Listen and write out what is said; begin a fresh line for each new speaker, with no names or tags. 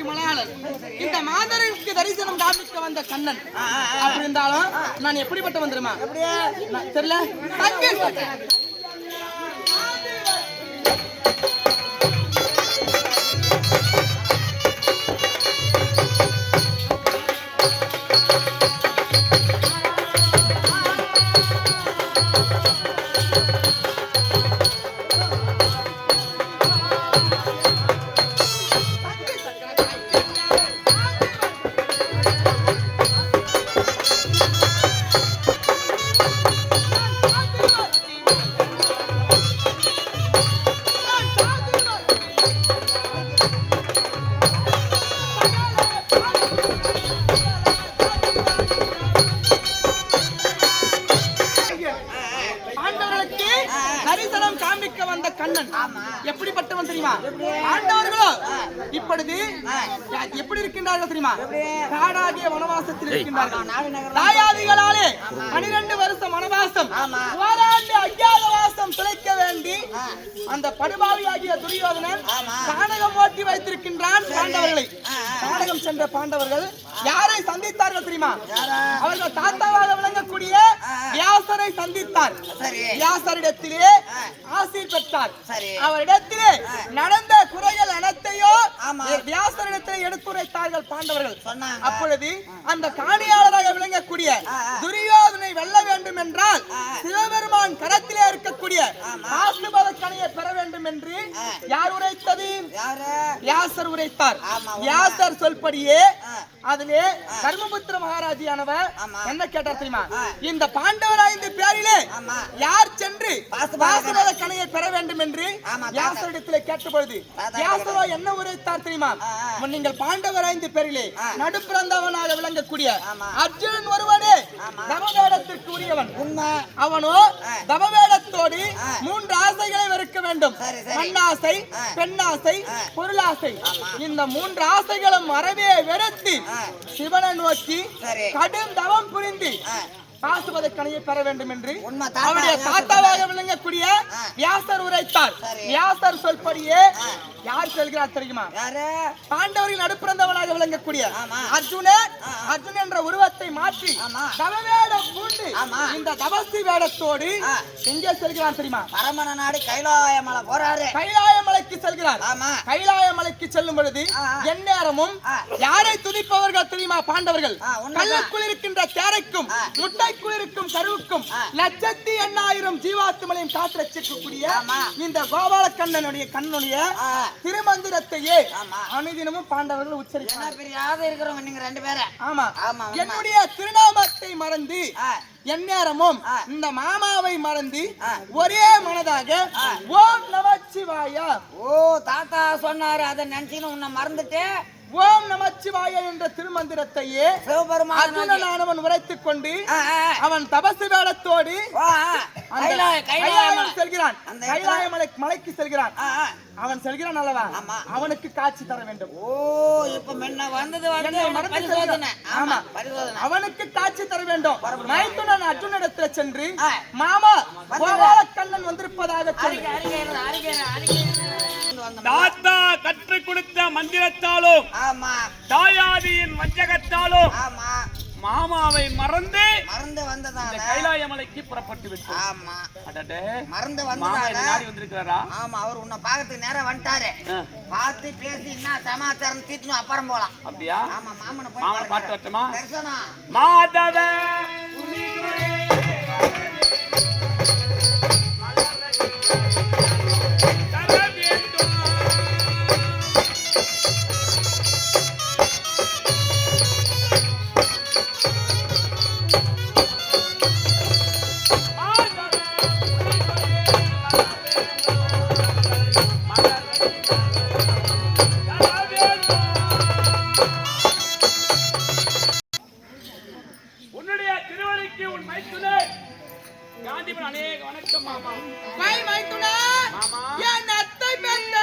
மணிக்கு மலையாளர். இந்த மாதருக்கு தரிசனம் காமிக்க வந்த கண்ணன். அப்படி இருந்தாலும் நான் எப்படிப்பட்ட வந்துருமா தெரியல. ஆண்டவர்களுக்கு தரிசனம் காண்பிக்க வந்த கண்ணன். எப்படிப்பட்டவன் தெரியுமா? ஆண்டவர்களோ? இப்பொழுது எப்படி இருக்கின்றார்கள் தெரியுமா? காடாகிய வனவாசத்தில் இருக்கின்றார்கள். தாயாதிகளாலே பனிரெண்டு வருஷம் வனவாசம் ஓராண்டு அஞ்ஞாத வாசம் துளைக்க வேண்டி அந்த படுபாவியாகிய துரியோதனன் கானகம் ஓட்டி வைத்திருக்கின்றான் பாண்டவர்களை. கானகம் சென்ற பாண்டவர்கள் யாரை சந்தித்தார்கள் தெரியுமா அவர்கள் தாத்தாவாக விளங்கக்கூடிய வியாசரை சந்தித்தார்
சரி.
வியாசரிடத்திலே ஆசீர் பெற்றார். அவரிடத்திலே நடந்த குறைகள் அனைத்தையும்
ஆமா.
வியாசரிடத்திலே எடுத்துரைத்தார்கள் பாண்டவர்கள். அப்பொழுது அந்த காணியாளராக விளங்கக்கூடிய. துரியோதனை வெல்ல வேண்டும் என்றால். சிவபெருமான் கரத்திலே இருக்கக்கூடிய பாசுபத கணையை பெற வேண்டும் என்று. யார் உரைத்தது வியாசர் உரைத்தார். வியாசர் சொல்படியே. அதிலே கர்மபுத்திர மகாராஜியானவர்
ஆமா.
என்ன கேட்டார் தெரியுமா. இந்த பாண்டவர் ஐந்து பேரிலே. யார் சென்று
பாசுபத
கணையை பெற வேண்டும் என்று. வியாசரிடத்திலே கேட்ட பொழுது
தாத்தா
வியாசரோ என்ன உரைத்தார் தெரியுமா. நீங்கள் பாண்டவர் ஐந்து பேரிலே. நடுப்பிறந்தவனாக விளங்கக்கூடிய. அர்ஜுனன் ஒருவனே. தமவேடத்திற்கு உரியவன் அவனோ. தமவேடத்தோடு. மூன்று ஆசைகளை வேண்டும். மண்ணாசை. பெண்ணாசை. பொருளாசை. இந்த மூன்று ஆசைகளும் அறவே வெறுத்து
ஆ.
சிவனை நோக்கி. கடும் தவம் புரிந்து. பாசுபத பெற வேண்டும் என்று அவருடைய தாத்தாவாக விளங்கக்கூடிய. வியாசர் உரைத்தார்
சரி.
வியாசர் சொல்படியே. யார் சொல்கிறார் தெரியுமா
யாரு
பாண்டவரின் நடுப்பிறந்தவனாக விளங்கக்கூடிய. அர்ஜுனன். அர்ஜுன் என்ற உருவத்தை மாற்றி. தவவேடம் பூண்டு. இந்த தபசி வேடத்தோடு. எங்கே செல்கிறான் தெரியுமா
பரமன நாடு கைலாய மலை போறாரு
கைலாய மலைக்கு செல்கிறார் கைலாய மலைக்கு செல்லும் பொழுது. எந்நேரமும். யாரை துதிப்பவர்கள் தெரியுமா பாண்டவர்கள். கல்லுக்குள் இருக்கின்ற தேரைக்கும். முட்டைக்குள் இருக்கும் கருவுக்கும். லட்சத்தி எண்ணாயிரம் ஜீவாத்துமலையும் காத்து ரசிக்கக்கூடிய
ஆமா.
இந்த கோபாலக்கண்ணனுடைய கண்ணுடைய. திருமந்திரத்தையே. அனுதினமும் பாண்டவர்கள் உச்சரிக்கிறார்
பெரிய ஆதம் இருக்கிறவங்க நீங்க ரெண்டு பேரும்
ஆமா. என்னுடைய திருநாமத்தை மறந்து. எந்நேரமும். இந்த மாமாவை மறந்து. ஒரே மனதாக. ஓம் நமச்சிவாயா
ஓ தாத்தா சொன்னாரு அதை நினைச்சுன்னு உன்னை மறந்துட்டு
ஓம் நமச்சிவாய என்ற திருமந்திரத்தையே
சிவபெருமான
அர்ஜுனனானவன் உரைத்துக் கொண்டு. அவன் தபசு வேடத்தோடு. செல்கிறான் கைலாய மலை மலைக்கு செல்கிறான். அவன் செல்கிறான் அல்லவா. அவனுக்கு காட்சி தர வேண்டும்
ஓ இப்ப வந்தது. ஆமா
அவனுக்கு காட்சி தர வேண்டும் மைத்துனன் அர்ஜுனிடத்துல சென்று. மாமா. கோபாலக்கண்ணன் வந்திருப்பதாக சொல்லு
தாத்தா கொடுத்த மந்திரத்தாலும்
ஆமா.
தாயாதியின் வஞ்சகத்தாலும்
ஆமா.
மாமாவை மறந்து
மறந்து வந்ததால
கைலாய மலைக்கு புறப்பட்டு விட்டோம்.
ஆமா.
அடடே.
மறந்து வந்ததால
நாடி வந்திருக்கிறாரா?
ஆமா அவர் உன்னை பார்க்கறதுக்கு நேரம் வந்துட்டாரு. பார்த்து பேசி என்ன சமாச்சாரம் தீட்டணும் அப்புறம் போலாம்.
அப்படியா?
ஆமா மாமனை போய்
மாமனை. பார்த்து வரட்டுமா?
தரிசனம்.
மாதவ.
ஆ
மைக்கு உன் மைத்துனே. காந்திமன் அநேக வணக்கம் மாமா.
மை மைத்துனா
மாமா.
என் அத்தை பெற்ற